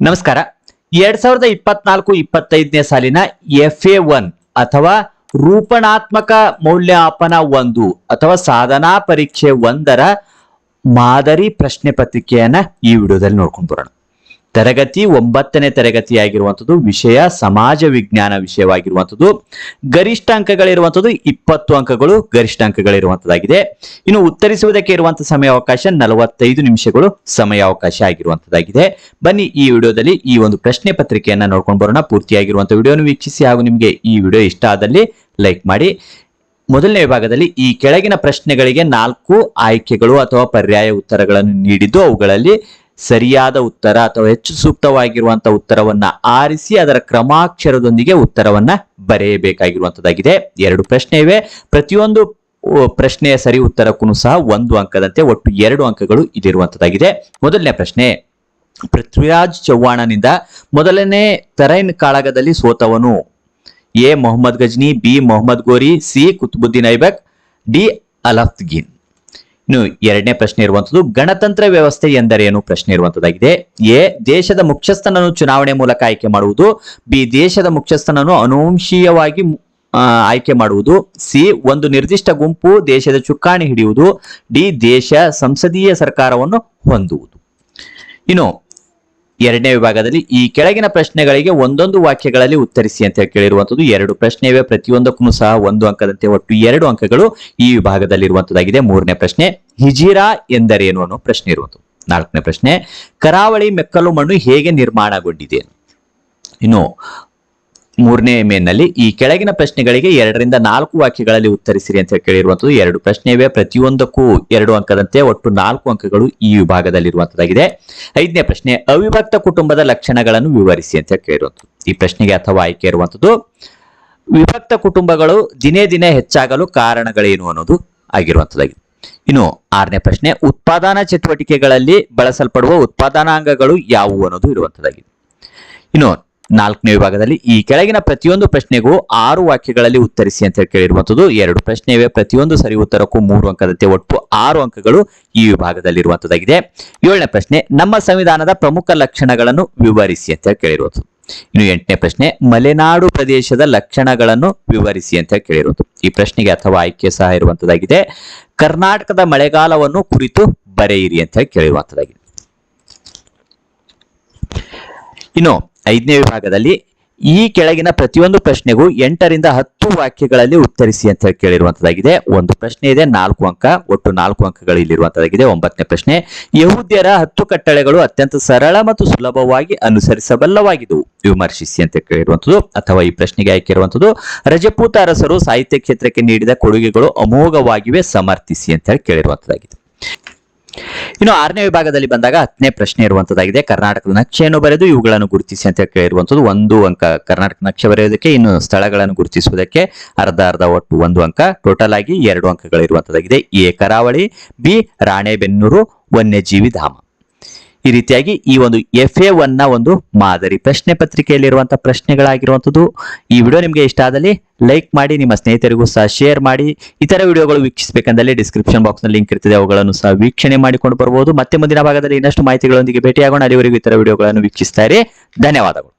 ನಮಸ್ಕಾರ. ಎರಡ್ ಸಾವಿರದ ಇಪ್ಪತ್ನಾಲ್ಕು, ಇಪ್ಪತ್ತೈದನೇ ಸಾಲಿನ ಎಫ್ ಎ ಒನ್ ಅಥವಾ ರೂಪಣಾತ್ಮಕ ಮೌಲ್ಯಮಾಪನ ಒಂದು ಅಥವಾ ಸಾಧನಾ ಪರೀಕ್ಷೆ ಒಂದರ ಮಾದರಿ ಪ್ರಶ್ನೆ ಪತ್ರಿಕೆಯನ್ನ ಈ ವಿಡಿಯೋದಲ್ಲಿ ನೋಡ್ಕೊಂಡು ಬರೋಣ. ತರಗತಿ ಒಂಬತ್ತನೇ ತರಗತಿಯಾಗಿರುವಂಥದ್ದು, ವಿಷಯ ಸಮಾಜ ವಿಜ್ಞಾನ ವಿಷಯವಾಗಿರುವಂಥದ್ದು, ಗರಿಷ್ಠ ಅಂಕಗಳಿರುವಂಥದ್ದು ಇಪ್ಪತ್ತು ಅಂಕಗಳು ಗರಿಷ್ಠ ಅಂಕಗಳಿರುವಂಥದ್ದಾಗಿದೆ. ಇನ್ನು ಉತ್ತರಿಸುವುದಕ್ಕೆ ಇರುವಂತಹ ಸಮಯಾವಕಾಶ ನಲವತ್ತೈದು ನಿಮಿಷಗಳು ಸಮಯಾವಕಾಶ ಆಗಿರುವಂಥದ್ದಾಗಿದೆ. ಬನ್ನಿ ಈ ವಿಡಿಯೋದಲ್ಲಿ ಈ ಒಂದು ಪ್ರಶ್ನೆ ಪತ್ರಿಕೆಯನ್ನ ನೋಡ್ಕೊಂಡು ಬರೋಣ. ಪೂರ್ತಿಯಾಗಿರುವಂಥ ವಿಡಿಯೋನು ವೀಕ್ಷಿಸಿ ಹಾಗೂ ನಿಮಗೆ ಈ ವಿಡಿಯೋ ಇಷ್ಟ ಆದಲ್ಲಿ ಲೈಕ್ ಮಾಡಿ. ಮೊದಲನೇ ವಿಭಾಗದಲ್ಲಿ ಈ ಕೆಳಗಿನ ಪ್ರಶ್ನೆಗಳಿಗೆ ನಾಲ್ಕು ಆಯ್ಕೆಗಳು ಅಥವಾ ಪರ್ಯಾಯ ಉತ್ತರಗಳನ್ನು ನೀಡಿದ್ದು ಅವುಗಳಲ್ಲಿ ಸರಿಯಾದ ಉತ್ತರ ಅಥವಾ ಹೆಚ್ಚು ಸೂಕ್ತವಾಗಿರುವಂತಹ ಉತ್ತರವನ್ನ ಆರಿಸಿ ಅದರ ಕ್ರಮಾಕ್ಷರದೊಂದಿಗೆ ಉತ್ತರವನ್ನ ಬರೆಯಬೇಕಾಗಿರುವಂತದ್ದಾಗಿದೆ ಎರಡು ಪ್ರಶ್ನೆ ಇವೆ. ಪ್ರತಿಯೊಂದು ಪ್ರಶ್ನೆಯ ಸರಿ ಉತ್ತರಕ್ಕೂ ಸಹ ಒಂದು ಅಂಕದಂತೆ ಒಟ್ಟು ಎರಡು ಅಂಕಗಳು ಇದಿರುವಂತದ್ದಾಗಿದೆ ಮೊದಲನೇ ಪ್ರಶ್ನೆ, ಪೃಥ್ವಿರಾಜ್ ಚೌಹಾಣನಿಂದ ಮೊದಲನೇ ತರೈನ್ ಕಾಳಗದಲ್ಲಿ ಸೋತವನು. A. Mohammad Ghazni, B. Mohammad Ghori, C. Qutubuddin Aibak, D. Alaptigin. ಇನ್ನು ಎರಡನೇ ಪ್ರಶ್ನೆ ಇರುವಂತದ್ದು, ಗಣತಂತ್ರ ವ್ಯವಸ್ಥೆ ಎಂದರೇನು ಪ್ರಶ್ನೆ ಇರುವಂತದ್ದಾಗಿದೆ. ಎ, ದೇಶದ ಮುಖ್ಯಸ್ಥನನ್ನು ಚುನಾವಣೆ ಮೂಲಕ ಆಯ್ಕೆ ಮಾಡುವುದು. ಬಿ, ದೇಶದ ಮುಖ್ಯಸ್ಥನನ್ನು ಅನುವಂಶೀಯವಾಗಿ ಆಯ್ಕೆ ಮಾಡುವುದು. ಸಿ, ಒಂದು ನಿರ್ದಿಷ್ಟ ಗುಂಪು ದೇಶದ ಚುಕ್ಕಾಣಿ ಹಿಡಿಯುವುದು. ಡಿ, ದೇಶ ಸಂಸದೀಯ ಸರ್ಕಾರವನ್ನು ಹೊಂದುವುದು. ಇನ್ನು ಎರಡನೇ ವಿಭಾಗದಲ್ಲಿ ಈ ಕೆಳಗಿನ ಪ್ರಶ್ನೆಗಳಿಗೆ ಒಂದೊಂದು ವಾಕ್ಯಗಳಲ್ಲಿ ಉತ್ತರಿಸಿ ಅಂತ ಕೇಳಿರುವಂತದ್ದು ಎರಡು ಪ್ರಶ್ನೆ ಇವೆ ಪ್ರತಿಯೊಂದಕ್ಕೂ ಸಹ ಒಂದು ಅಂಕದಂತೆ ಒಟ್ಟು ಎರಡು ಅಂಕಗಳು ಈ ವಿಭಾಗದಲ್ಲಿರುವಂತದ್ದಾಗಿದೆ ಮೂರನೇ ಪ್ರಶ್ನೆ, ಹಿಜಿರಾ ಎಂದರೇನು ಅನ್ನೋ ಪ್ರಶ್ನೆ ಇರುವಂತದ್ದು ನಾಲ್ಕನೇ ಪ್ರಶ್ನೆ, ಕರಾವಳಿ ಮೆಕ್ಕಲು ಮಣ್ಣು ಹೇಗೆ ನಿರ್ಮಾಣಗೊಂಡಿದೆ? ಇನ್ನು ಮೂರನೇ ಮೇನ್ನಲ್ಲಿ ಈ ಕೆಳಗಿನ ಪ್ರಶ್ನೆಗಳಿಗೆ ಎರಡರಿಂದ ನಾಲ್ಕು ವಾಕ್ಯಗಳಲ್ಲಿ ಉತ್ತರಿಸಿರಿ ಅಂತ ಕೇಳಿರುವಂತದ್ದು ಎರಡು ಪ್ರಶ್ನೆ ಇವೆ ಪ್ರತಿಯೊಂದಕ್ಕೂ ಎರಡು ಅಂಕದಂತೆ ಒಟ್ಟು ನಾಲ್ಕು ಅಂಕಗಳು ಈ ವಿಭಾಗದಲ್ಲಿರುವಂತದ್ದಾಗಿದೆ ಐದನೇ ಪ್ರಶ್ನೆ, ಅವಿಭಕ್ತ ಕುಟುಂಬದ ಲಕ್ಷಣಗಳನ್ನು ವಿವರಿಸಿ ಅಂತ ಕೇಳಿರುವಂಥದ್ದು. ಈ ಪ್ರಶ್ನೆಗೆ ಅಥವಾ ಆಯ್ಕೆ ಇರುವಂತದ್ದು ವಿಭಕ್ತ ಕುಟುಂಬಗಳು ದಿನೇ ದಿನೇ ಹೆಚ್ಚಾಗಲು ಕಾರಣಗಳೇನು ಅನ್ನೋದು ಆಗಿರುವಂತದ್ದಾಗಿದೆ ಇನ್ನು ಆರನೇ ಪ್ರಶ್ನೆ, ಉತ್ಪಾದನಾ ಚಟುವಟಿಕೆಗಳಲ್ಲಿ ಬಳಸಲ್ಪಡುವ ಉತ್ಪಾದನಾಂಗಗಳು ಯಾವುವು ಅನ್ನೋದು ಇರುವಂತದ್ದಾಗಿದೆ ಇನ್ನು ನಾಲ್ಕನೇ ವಿಭಾಗದಲ್ಲಿ ಈ ಕೆಳಗಿನ ಪ್ರತಿಯೊಂದು ಪ್ರಶ್ನೆಗೂ ಆರು ವಾಕ್ಯಗಳಲ್ಲಿ ಉತ್ತರಿಸಿ ಅಂತ ಹೇಳಿ ಕೇಳಿರುವಂತದ್ದು ಎರಡು ಪ್ರಶ್ನೆ ಇವೆ ಪ್ರತಿಯೊಂದು ಸರಿ ಉತ್ತರಕ್ಕೂ ಮೂರು ಅಂಕದಂತೆ ಒಟ್ಟು ಆರು ಅಂಕಗಳು ಈ ವಿಭಾಗದಲ್ಲಿರುವಂತದ್ದಾಗಿದೆ ಏಳನೇ ಪ್ರಶ್ನೆ, ನಮ್ಮ ಸಂವಿಧಾನದ ಪ್ರಮುಖ ಲಕ್ಷಣಗಳನ್ನು ವಿವರಿಸಿ ಅಂತ ಹೇಳಿ ಕೇಳಿರುವಂತದ್ದು ಇನ್ನು ಎಂಟನೇ ಪ್ರಶ್ನೆ, ಮಲೆನಾಡು ಪ್ರದೇಶದ ಲಕ್ಷಣಗಳನ್ನು ವಿವರಿಸಿ ಅಂತ ಕೇಳಿರುವುದು ಈ ಪ್ರಶ್ನೆಗೆ ಅಥವಾ ಆಯ್ಕೆ ಸಹ ಇರುವಂತದ್ದಾಗಿದೆ ಕರ್ನಾಟಕದ ಮಳೆಗಾಲವನ್ನು ಕುರಿತು ಬರೆಯಿರಿ ಅಂತ ಕೇಳಿರುವಂತದ್ದಾಗಿದೆ ಇನ್ನು ಐದನೇ ವಿಭಾಗದಲ್ಲಿ ಈ ಕೆಳಗಿನ ಪ್ರತಿಯೊಂದು ಪ್ರಶ್ನೆಗೂ ಎಂಟರಿಂದ ಹತ್ತು ವಾಕ್ಯಗಳಲ್ಲಿ ಉತ್ತರಿಸಿ ಅಂತ ಹೇಳಿ ಕೇಳಿರುವಂತದಾಗಿದೆ ಒಂದು ಪ್ರಶ್ನೆ ಇದೆ, ನಾಲ್ಕು ಅಂಕ, ಒಟ್ಟು ನಾಲ್ಕು ಅಂಕಗಳು ಇಲ್ಲಿರುವಂತದಾಗಿದೆ ಒಂಬತ್ತನೇ ಪ್ರಶ್ನೆ, ಯಹೂದ್ಯರ ಹತ್ತು ಕಟ್ಟಳೆಗಳು ಅತ್ಯಂತ ಸರಳ ಮತ್ತು ಸುಲಭವಾಗಿ ಅನುಸರಿಸಬಲ್ಲವಾಗಿದ್ದವು ವಿಮರ್ಶಿಸಿ ಅಂತ ಕೇಳಿರುವಂತದ್ದು, ಅಥವಾ ಈ ಪ್ರಶ್ನೆಗೆ ಆಯ್ಕೆ ಇರುವಂತದ್ದು ರಜಪೂತ ಅರಸರು ಸಾಹಿತ್ಯ ಕ್ಷೇತ್ರಕ್ಕೆ ನೀಡಿದ ಕೊಡುಗೆಗಳು ಅಮೋಘವಾಗಿವೆ, ಸಮರ್ಥಿಸಿ ಅಂತ ಹೇಳಿ ಕೇಳಿರುವಂತದ್ದಾಗಿದೆ. ಇನ್ನು ಆರನೇ ವಿಭಾಗದಲ್ಲಿ ಬಂದಾಗ ಹತ್ತನೇ ಪ್ರಶ್ನೆ ಇರುವಂತದ್ದಾಗಿದೆ. ಕರ್ನಾಟಕದ ನಕ್ಷೆಯನ್ನು ಬರೆದು ಇವುಗಳನ್ನು ಗುರುತಿಸಿ ಅಂತ ಕೇಳಿರುವಂತದ್ದು ಒಂದು ಅಂಕ. ಕರ್ನಾಟಕ ನಕ್ಷೆ ಬರೆಯೋದಕ್ಕೆ ಇನ್ನು ಸ್ಥಳಗಳನ್ನು ಗುರುತಿಸುವುದಕ್ಕೆ ಅರ್ಧ ಅರ್ಧ ಒಟ್ಟು ಒಂದು ಅಂಕ. ಟೋಟಲ್ ಆಗಿ ಎರಡು ಅಂಕಗಳಿರುವಂತದ್ದಾಗಿದೆ. ಎ ಕರಾವಳಿ, ಬಿ ರಾಣೆಬೆನ್ನೂರು, ವನ್ಯಜೀವಿ ಧಾಮ. ಈ ರೀತಿಯಾಗಿ ಈ ಒಂದು ಎಫ್ ಎ ಒನ್ನ ಒಂದು ಮಾದರಿ ಪ್ರಶ್ನೆ ಪತ್ರಿಕೆಯಲ್ಲಿರುವಂತಹ ಪ್ರಶ್ನೆಗಳಾಗಿರುವಂಥದ್ದು. ಈ ವಿಡಿಯೋ ನಿಮಗೆ ಇಷ್ಟ ಆದಲ್ಲಿ ಲೈಕ್ ಮಾಡಿ, ನಿಮ್ಮ ಸ್ನೇಹಿತರಿಗೂ ಸಹ ಶೇರ್ ಮಾಡಿ. ಇತರ ವಿಡಿಯೋಗಳು ವೀಕ್ಷಿಸಬೇಕಂದಲ್ಲಿ ಡಿಸ್ಕ್ರಿಪ್ಷನ್ ಬಾಕ್ಸ್ನಲ್ಲಿ ಲಿಂಕ್ ಇರ್ತದೆ. ಅವುಗಳನ್ನು ಸಹ ವೀಕ್ಷಣೆ ಮಾಡಿಕೊಂಡು ಬರಬಹುದು ಮತ್ತೆ ಮುಂದಿನ ಭಾಗದಲ್ಲಿ ಇನ್ನಷ್ಟು ಮಾಹಿತಿಗಳೊಂದಿಗೆ ಭೇಟಿಯಾಗೋಣ. ಅಲ್ಲಿವರೆಗೂ ಇತರ ವಿಡಿಯೋಗಳನ್ನು ವೀಕ್ಷಿಸ್ತಾ ಇರಿ. ಧನ್ಯವಾದಗಳು.